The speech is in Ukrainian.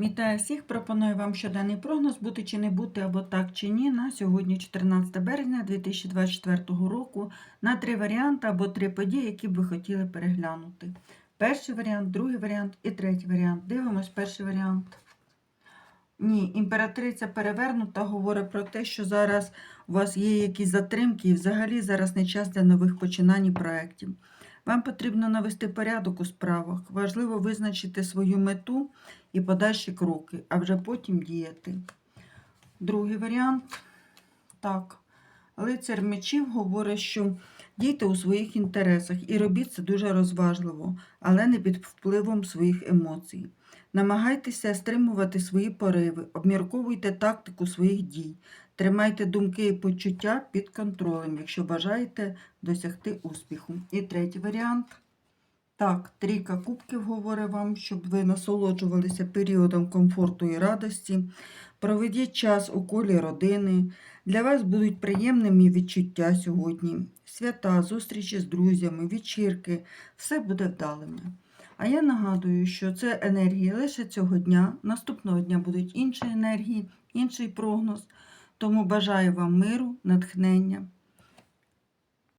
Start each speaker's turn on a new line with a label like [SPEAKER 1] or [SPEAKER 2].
[SPEAKER 1] Вітаю всіх! Пропоную вам щоденний прогноз бути чи не бути або так чи ні на сьогодні, 14 березня 2024 року, на три варіанти або три події, які б ви хотіли переглянути. Перший варіант, другий варіант і третій варіант. Дивимось перший варіант. Ні, імператриця перевернута говорить про те, що зараз у вас є якісь затримки і взагалі зараз не час для нових починань і проєктів. Вам потрібно навести порядок у справах. Важливо визначити свою мету і подальші кроки, а вже потім діяти. Другий варіант. Так. Лицар мечів говорить, що дійте у своїх інтересах і робіть це дуже розважливо, але не під впливом своїх емоцій. Намагайтеся стримувати свої пориви, обмірковуйте тактику своїх дій, тримайте думки і почуття під контролем, якщо бажаєте досягти успіху. І третій варіант. Так, трійка кубків говорить вам, щоб ви насолоджувалися періодом комфорту і радості. Проведіть час у колі родини. Для вас будуть приємними відчуття сьогодні. Свята, зустрічі з друзями, вечірки, все буде вдалими. А я нагадую, що це енергії лише цього дня. Наступного дня будуть інші енергії, інший прогноз. Тому бажаю вам миру, натхнення